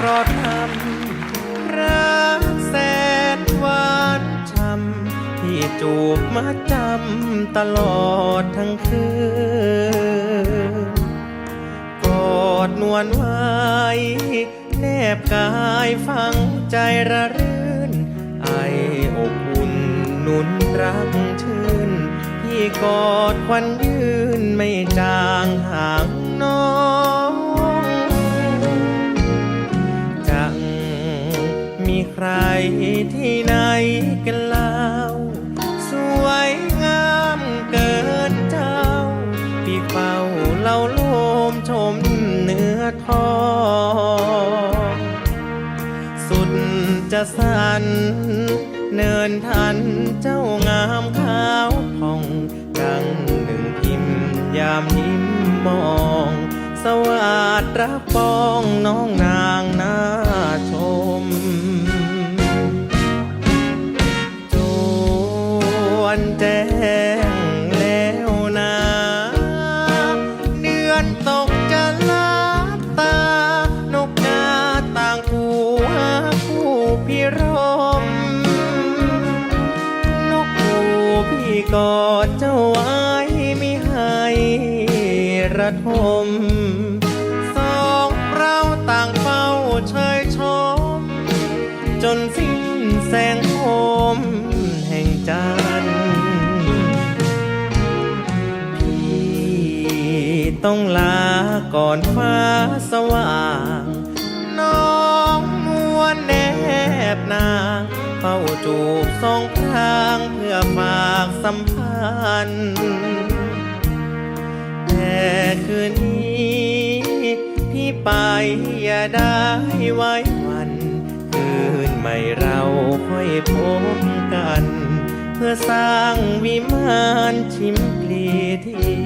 เพราทำรักแสนหวานช้ำที่จูบมาจำตลอดทั้งคืนกอดนวลไว้แนบกายฟังใจระรื่น ไออบอุ่นนุนรักชื่น ที่กอดควันยืนไม่จางห่าง ที่ไหนกันเล่า สวยงามเกินเจ้า พี่เฝ้าเล่าโลมชมเนื้อทองสุดจะสันเนินทันเจ้างามขาวผ่องดังหนึ่งพิมพ์ยามยิ้มมอง สวัสดรับปองน้องนา แจ้งแล้วนะเดือนตกจะลับตา นกกาต่างคู่หาคู่พี่รม นกคู่พี่กอดเจ้าไว้ไม่ให้ระทมสองเราต่างเฝ้าเชยชม จนสิ้นแสงโคมแห่งจันทร์ ต้องลาก่อนฟ้าสว่าง น้องนวลแนบนางเฝ้าจูบสองพรางเพื่อฝากสัมพันธ์แต่คืนนี้พี่ไปอย่าได้ไว้วัน คืนใหม่เราค่อยพบกัน เพื่อสร้างวิมานชิมพลีที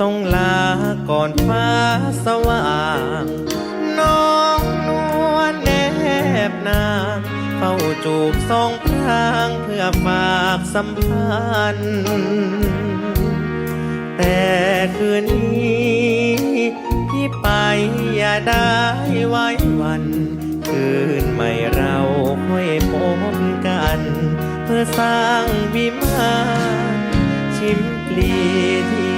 ต้องลาก่อนฟ้าสว่าง น้องนวลแนบนางเฝ้าจูบสองพรางเพื่อฝากสัมพันธ์แต่คืนนี้พี่ไปอย่าได้ไว้วัน คืนใหม่เราค่อยพบกัน เพื่อสร้างวิมานชิมพลีที่